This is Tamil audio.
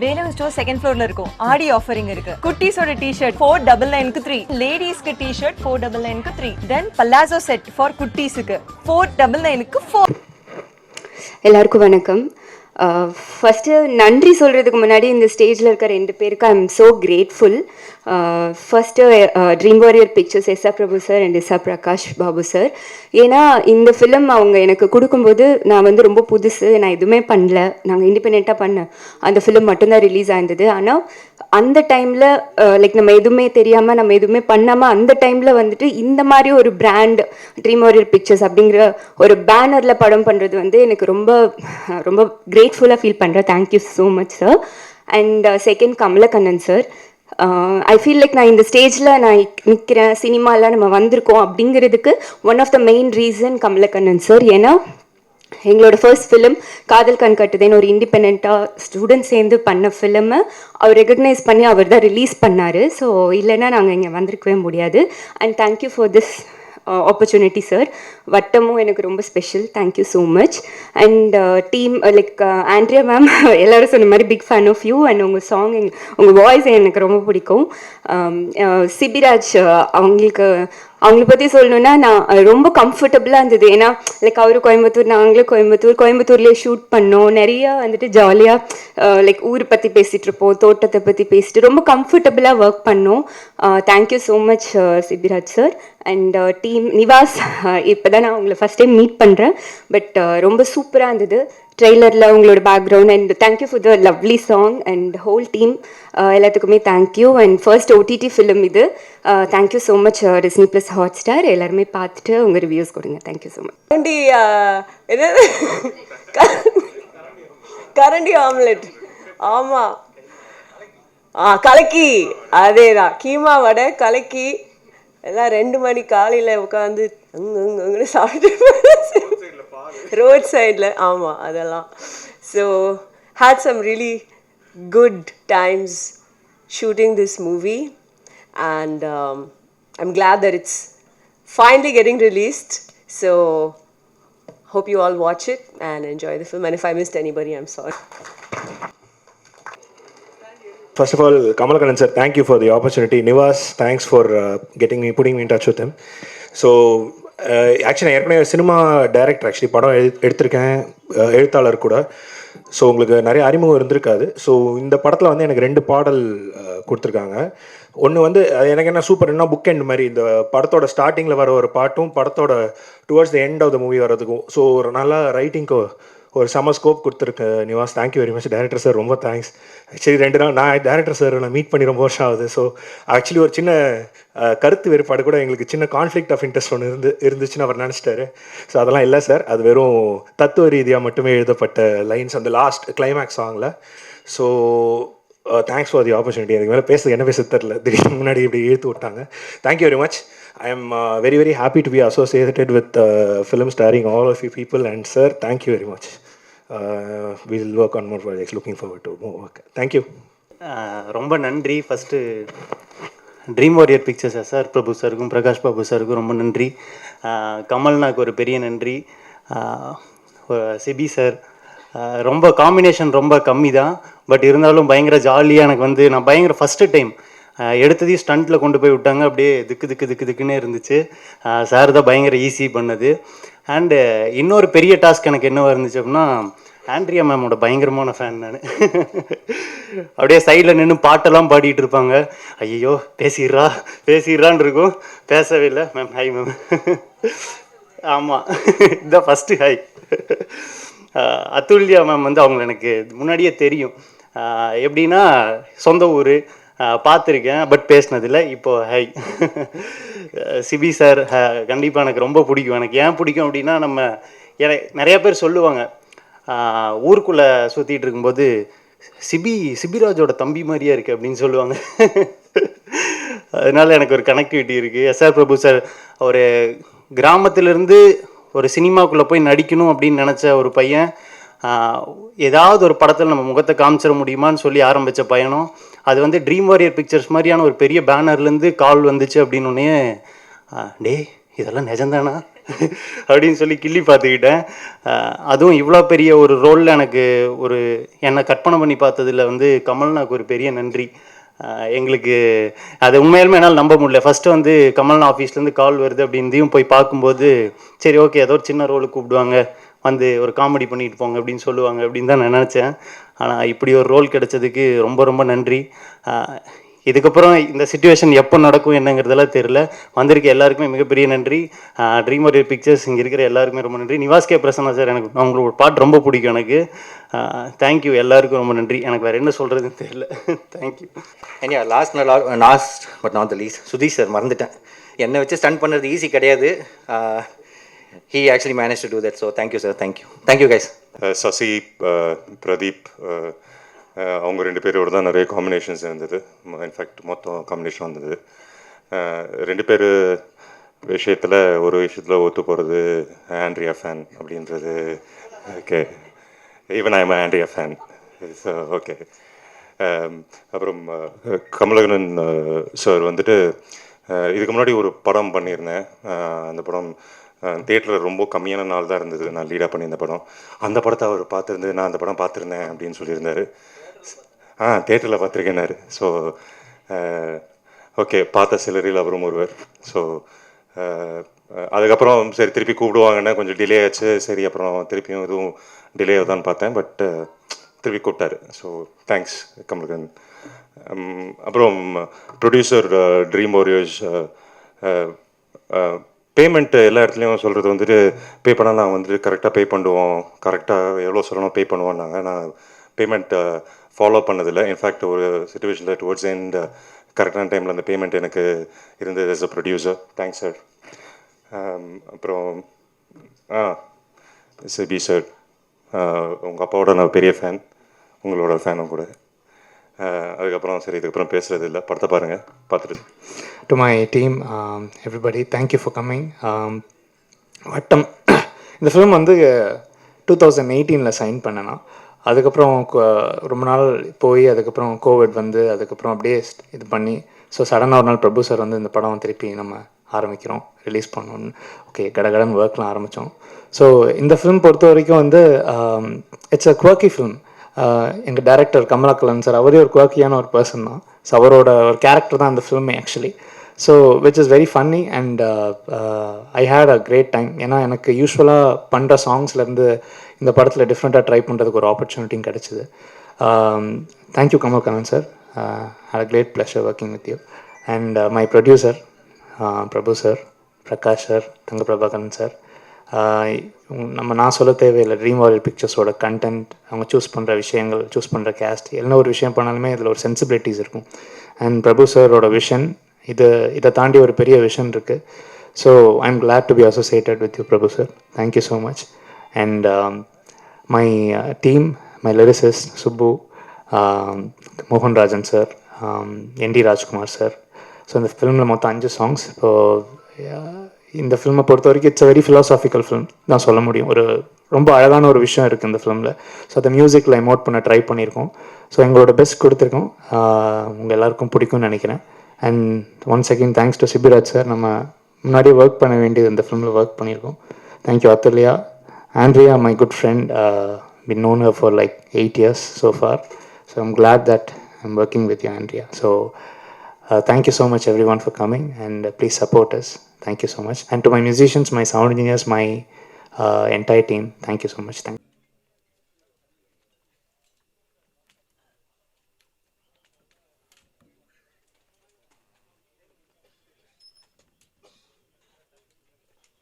வேலூர் ஸ்டோர் செகண்ட் ஃப்ளோர்ல இருக்கும். ஆடி ஆஃபரிங் இருக்கு. குட்டீஸோட டி ஷர்ட் ஃபோர் டபுள் நைனுக்கு த்ரீ லேடிஸ்க்கு டி ஷர்ட் ஃபோர் டபுள் நைனுக்கு three then palazzo set for குட்டீஸுக்கு four double நைனுக்கு ஃபோர் எல்லாருக்கும் வணக்கம். ஃபஸ்ட்டு நன்றி சொல்கிறதுக்கு முன்னாடி இந்த ஸ்டேஜில் இருக்க ரெண்டு பேருக்கு I am so grateful first dream warrior pictures S R Prabhu sir and ah Prakash Babu sir ஏன்னா இந்த ஃபிலிம் அவங்க எனக்கு கொடுக்கும்போது நான் வந்து ரொம்ப புதுசு நான் எதுவுமே பண்ணல. நாங்கள் இண்டிபெண்ட்டாக பண்ணேன் அந்த ஃபிலிம் மட்டும்தான் ரிலீஸ் ஆயிருந்தது. ஆனால் அந்த டைமில் லைக் நம்ம எதுவுமே தெரியாமல் நம்ம எதுவுமே பண்ணாமல் அந்த டைமில் வந்துட்டு இந்த மாதிரி ஒரு பிராண்ட் ட்ரீம் வாரியர் பிக்சர்ஸ் அப்படிங்கிற ஒரு பேனரில் படம் பண்ணுறது வந்து எனக்கு ரொம்ப ரொம்ப கிரேட் கிரேட்ஃபுல்லாக ஃபீல் பண்ணுறேன் thank you so much sir and second Kamalakannan sir I feel like நான் இந்த ஸ்டேஜில் நான் நிற்கிறேன் சினிமாவில் நம்ம வந்திருக்கோம் அப்படிங்கிறதுக்கு one of the main reason Kamalakannan sir ஏன்னா எங்களோட ஃபர்ஸ்ட் ஃபிலிம் காதல் கண் கட்டுதேன்னு ஒரு இண்டிபெண்ட்டாக ஸ்டூடெண்ட் சேர்ந்து பண்ண ஃபிலிமை அவர் ரெகக்னைஸ் பண்ணி அவர் தான் ரிலீஸ் பண்ணார். ஸோ இல்லைன்னா நாங்கள் இங்கே வந்திருக்கவே முடியாது. And thank you for this Uh, opportunity sir வட்டமும் எனக்கு ரொம்ப special thank you so much and team like Andrea ma'am எல்லோரும் சொன்ன மாதிரி big fan of you and உங்கள் சாங் உங்கள் வாய்ஸ் எனக்கு ரொம்ப பிடிக்கும். Um, uh, சிபிராஜ் uh, அவங்களுக்கு அவங்கள பற்றி சொல்லணுன்னா நான் ரொம்ப கம்ஃபர்டபுளாக இருந்தது. ஏன்னா லைக் அவரு கோயம்புத்தூர் நாங்களும் கோயம்புத்தூர் கோயம்புத்தூர்லேயே ஷூட் பண்ணோம். நிறையா வந்துட்டு ஜாலியாக லைக் ஊரை பற்றி பேசிகிட்டு இருப்போம் தோட்டத்தை பற்றி பேசிட்டு. ரொம்ப கம்ஃபர்டபுளாக ஒர்க் பண்ணோம். Thank you so much Sibiraj sir and team Nivas இப்போ தான் நான் உங்களை ஃபஸ்ட் டைம் மீட் பண்ணுறேன் பட் ரொம்ப சூப்பராக இருந்தது. ட்ரெய்லரில் உங்களோட background and thank you for the lovely song and whole team எல்லாத்துக்குமே thank you and first OTT film இது. Thank you so much Disney plus Hotstar எல்லாருமே பார்த்துட்டு உங்கள் ரிவ்யூஸ் கொடுங்க. தேங்க்யூ ஸோ மச் கரண்டி uh, ஆ, என்னது கரண்டி ஆம்லெட் ஆமாம் ஆ கலக்கி. அதே தான் கீமா வடை கலக்கி. எல்லாம் ரெண்டு மணி காலையில் உட்காந்து அங்கே அங்கே சாப்பிட்டு. ரோட் சைடில் ஆமாம் அதெல்லாம் so had some really good times shooting this movie and I'm glad that it's finally getting released. So hope you all watch it and enjoy the film. And if I missed anybody, I'm sorry. First of all, Kamalakaran sir, thank you for the opportunity. Nivas, thanks for uh, getting me, putting me in touch with him. So actually நான் ஏற்கனவே சினிமா டைரக்டர் ஆக்சுவலி படம் எழு எடுத்திருக்கேன். எழுத்தாளர் கூட. ஸோ உங்களுக்கு நிறைய அறிமுகம் இருந்திருக்காது. ஸோ இந்த படத்தில் வந்து எனக்கு ரெண்டு பாடல் கொடுத்துருக்காங்க. ஒன்று வந்து எனக்கு என்ன சூப்பர் என்ன புக் எண்ட் மாதிரி. இந்த படத்தோட ஸ்டார்டிங்கில் வர ஒரு பாட்டும் படத்தோட towards the end of the movie வரதுக்கும் ஸோ ஒரு நல்லா ரைட்டிங்க்கு ஒரு செம ஸ்கோப் கொடுத்துருக்கு Nivas. Thank you very much director sir ரொம்ப தேங்க்ஸ் ஆக்சுவலி ரெண்டு நாள் நான் டேரக்டர் சார் நான் மீட் பண்ணி ரொம்ப வருஷம் ஆகுது. ஸோ ஆக்சுவலி ஒரு சின்ன கருத்து வேறுபாடு கூட எங்களுக்கு சின்ன கான்ஃப்ளிக்ட் ஆஃப் இன்ட்ரெஸ்ட் ஒன்று இருந்து இருந்துச்சுன்னு அவர் நினச்சிட்டாரு. ஸோ அதெல்லாம் இல்லை சார் அது வெறும் தத்துவ ரீதியாக மட்டுமே எழுதப்பட்ட லைன்ஸ் அந்த லாஸ்ட் கிளைமேக்ஸ் சாங்கில் so thanks for the opportunity அதுக்கு மேலே பேசுறது என்ன பேச தெரில திடீர்னு முன்னாடி இப்படி இழுத்து விட்டாங்க. Thank you very much I very very happy to be associated with film starring all of you people and sir thank you very much will work on more projects looking forward to move work thank you ரொம்ப நன்றி. First dream warrior pictures sir Prabhu சாருக்கும் பிரகாஷ் பாபு சாருக்கும் ரொம்ப நன்றி. Uh, கமல்னாக்கு ஒரு பெரிய நன்றி. Uh, சிபி சார் uh, ரொம்ப காம்பினேஷன் ரொம்ப கம்மி தான் பட் இருந்தாலும் பயங்கர ஜாலியாக எனக்கு வந்து நான் பயங்கர ஃபஸ்ட்டு டைம் எடுத்ததையும் ஸ்டண்ட்டில் கொண்டு போய் விட்டாங்க. அப்படியே திக்கு திக்கு திக்கு திக்குன்னே இருந்துச்சு. சார் தான் பயங்கர ஈஸி பண்ணது. அண்டு இன்னொரு பெரிய டாஸ்க் எனக்கு என்னவாக இருந்துச்சு அப்படின்னா ஆண்ட்ரியா மேமோட பயங்கரமான ஃபேன் நான். அப்படியே சைடில் நின்று பாட்டெல்லாம் பாடிட்டு இருப்பாங்க. ஐயோ பேசிடுறா பேசிடுறான்னு இருக்கும். பேசவே இல்லை. மேம் ஹாய் மேம் ஆமாம் இதுதான் ஃபஸ்ட்டு ஹாய் அத்துல்யா மேம் வந்து அவங்க எனக்கு முன்னாடியே தெரியும். எப்படின்னா சொந்த ஊர் பார்த்துருக்கேன் பட் பேசினதில்லை. இப்போ ஹை சிபி சார் கண்டிப்பாக எனக்கு ரொம்ப பிடிக்கும். எனக்கு ஏன் பிடிக்கும் அப்படின்னா நம்ம எனக்கு நிறைய பேர் சொல்லுவாங்க. ஊருக்குள்ளே சுற்றிட்டு இருக்கும்போது சிபி சிபிராஜோட தம்பி மாதிரியே இருக்குது அப்படின்னு சொல்லுவாங்க. அதனால எனக்கு ஒரு கனெக்டிவிட்டி இருக்குது எஸ்ஆர் பிரபு சார் ஒரு கிராமத்திலிருந்து ஒரு சினிமாக்குள்ளே போய் நடிக்கணும் அப்படின்னு நினச்ச ஒரு பையன் ஏதாவது ஒரு படத்தில் நம்ம முகத்தை காமிச்சிட முடியுமான்னு சொல்லி ஆரம்பித்த பயணம் அது வந்து ட்ரீம் வாரியர் பிக்சர்ஸ் மாதிரியான ஒரு பெரிய பேனர்லேருந்து கால் வந்துச்சு அப்படின்னு டே டேய் இதெல்லாம் நிஜம்தானா? அப்படின்னு சொல்லி கிள்ளி பார்த்துக்கிட்டேன். அதுவும் இவ்வளோ பெரிய ஒரு ரோலில் எனக்கு ஒரு என்னை கற்பனை பண்ணி பார்த்ததுல வந்து கமல்னாக்கு ஒரு பெரிய நன்றி. எங்களுக்கு அது உண்மையிலுமே என்னால் நம்ப முடியல. ஃபஸ்ட்டு வந்து கமல்னா ஆஃபீஸ்லேருந்து கால் வருது அப்படின்றதையும் போய் பார்க்கும்போது சரி ஓகே ஏதோ ஒரு சின்ன ரோலுக்கு கூப்பிடுவாங்க. வந்து ஒரு காமெடி பண்ணிட்டு போங்க அப்படின்னு சொல்லுவாங்க அப்படின்னு தான் நான் நினச்சேன். ஆனால் இப்படி ஒரு ரோல் கிடைச்சதுக்கு ரொம்ப ரொம்ப நன்றி. இதுக்கப்புறம் இந்த சுச்சுவேஷன் எப்போ நடக்கும் என்னங்கிறதெல்லாம் தெரில வந்திருக்க எல்லாருக்குமே மிகப்பெரிய நன்றி. ட்ரீம் ஒரு பிக்சர்ஸ் இங்கே இருக்கிற எல்லாருக்குமே ரொம்ப நன்றி. நிவாஸ் கே. பிரசன்னா சார் எனக்கு அவங்களோட பாட்டு ரொம்ப பிடிக்கும் எனக்கு. தேங்க்யூ எல்லாருக்கும் ரொம்ப நன்றி. எனக்கு வேறு என்ன சொல்கிறதுன்னு தெரியல. Thank you and yeah last last but not the least Sudheesh sir மறந்துட்டேன். என்னை வச்சு ஸ்டன் பண்ணுறது ஈஸி கிடையாது. He actually do that. So thank you, sir. Sir thank you thank you guys guys. Uh, Sasi Pradeep uh, uh, அவங்க ரெண்டு பேரோட தான் நிறைய காம்பினேஷன்ஸ் இருந்தது இன்ஃபேக்ட் மொத்தம் காம்பினேஷன் வந்தது ரெண்டு பேர் விஷயத்தில் ஒரு விஷயத்தில் ஒத்து போகிறது ஆண்ட்ரியா ஃபேன் அப்படின்றது okay even I am Andrea fan so okay அப்புறம் கமலகனன் சார் வந்துட்டு இதுக்கு முன்னாடி ஒரு படம் பண்ணியிருந்தேன் அந்த படம் தேட்டரில் ரொம்ப கம்மியான நாள் தான் இருந்தது. நான் லீடாக பண்ணியிருந்த படம். அந்த படத்தை அவர் பார்த்துருந்து நான் அந்த படம் பார்த்துருந்தேன் அப்படின்னு சொல்லியிருந்தார். ஆ தேட்டரில் பார்த்துருக்கேனாரு ஸோ ஓகே பார்த்த சிலரில் அவரும் ஒருவர். ஸோ அதுக்கப்புறம் சரி திருப்பி கூப்பிடுவாங்கன்னா கொஞ்சம் டிலே ஆச்சு. சரி அப்புறம் திருப்பியும் எதுவும் டிலே ஆகுதான்னு பார்த்தேன். பட் திருப்பி கூப்பிட்டாரு. So thanks Kamalakannan. அப்புறம் ப்ரொடியூசர் ட்ரீம் ஓரியோஸ் பேமெண்ட் எல்லா இடத்துலையும் சொல்கிறது வந்துட்டு பே பண்ணால் நாங்கள் வந்துட்டு கரெக்டாக பே பண்ணுவோம். கரெக்டாக எவ்வளோ சொல்லணும் பே பண்ணுவோம் நாங்கள் நான் பேமெண்ட்டை ஃபாலோ பண்ணதில்லை. இன்ஃபேக்ட் ஒரு சுச்சுவேஷனில் டுவர்ட்ஸ் எண்ட் கரெக்டான டைமில் அந்த பேமெண்ட் எனக்கு இருந்தது as a producer thanks sir அப்புறம் ஆ சிபி சார் உங்கள் அப்பாவோட நான் பெரிய ஃபேன் உங்களோட ஃபேனும் கூட. அதுக்கப்புறம் சரி இதுக்கப்புறம் பேசுறது இல்லை படத்தை பாருங்கள் பார்த்துட்டு. To my team everybody thank you for coming Vattam. இந்த ஃபிலிம் வந்து டூ தௌசண்ட் எயிட்டீனில் சைன் பண்ணனா. அதுக்கப்புறம் ரொம்ப நாள் போய் அதுக்கப்புறம் கோவிட் வந்து அதுக்கப்புறம் அப்படியே இது பண்ணி ஸோ சடனாக ஒரு நாள் பிரபு சார் வந்து இந்த படம் திருப்பி நம்ம ஆரம்பிக்கிறோம் ரிலீஸ் பண்ணணும்னு. ஓகே கடகடன் ஒர்க்லாம் ஆரம்பித்தோம் ஸோ இந்த ஃபிலிம் பொறுத்த வரைக்கும் வந்து இட்ஸ் அ குவர்க்கி ஃபிலிம் எங்கள் டேரக்டர் கமலாக்கலன் சார் அவரே ஒரு குவாக்கியான ஒரு பர்சன் தான். ஸோ அவரோட ஒரு கேரக்டர் தான் அந்த ஃபில்மே actually so which is very funny and I had a great time ஏன்னா எனக்கு யூஸ்வலாக பண்ணுற சாங்ஸ்லேருந்து இந்த படத்தில் டிஃப்ரெண்ட்டாக ட்ரை பண்ணுறதுக்கு ஒரு ஆப்பர்ச்சுனிட்டியும் கிடச்சிது. Thank you Kamal Kannan sir had a great pleasure working with you and my producer Prabhu sir Prakash sir Thanga Prabhakaran sir நம்ம நான் சொல்ல தேவையில்லை. ட்ரீம் வாரியர் பிக்சர்ஸோட கண்டென்ட் அவங்க சூஸ் பண்ணுற விஷயங்கள் சூஸ் பண்ணுற கேஸ்ட் என்ன ஒரு விஷயம் பண்ணாலுமே இதில் ஒரு சென்சிபிலிட்டிஸ் இருக்கும். அண்ட் பிரபு சரோட விஷன் இது இதை தாண்டி ஒரு பெரிய விஷன் இருக்குது so I am glad to be associated with you Prabhu sir thank you so much and my team my lyricist Subbu Mohanrajan sir N T Rajkumar sir so இந்த ஃபிலிமில் மொத்தம் அஞ்சு சாங்ஸ் இப்போது இந்த ஃபில்மை பொறுத்த வரைக்கும் இட்ஸ் வெரி ஃபிலாசாபிக்கல் ஃபிலிம் தான் சொல்ல முடியும். ஒரு ரொம்ப அழகான ஒரு விஷயம் இருக்குது இந்த ஃபிலிமில் ஸோ அதை மியூசிக்கில் எமோட் பண்ண ட்ரை பண்ணியிருக்கோம். ஸோ எங்களோட பெஸ்ட் கொடுத்துருக்கோம். உங்கள் எல்லாருக்கும் பிடிக்கும்னு நினைக்கிறேன். And one second thanks to Sibiraj sir நம்ம முன்னாடியே ஒர்க் பண்ண வேண்டியது இந்த ஃபிலிமில் ஒர்க் பண்ணியிருக்கோம். Thank you Athulya Andrea my good friend been known her for like eight so for so So I'm that that working with you Andrea so So uh, so much everyone for coming and please support us. Thank you so much. And to my musicians, my sound engineers, my uh, entire team, thank you so much. Thank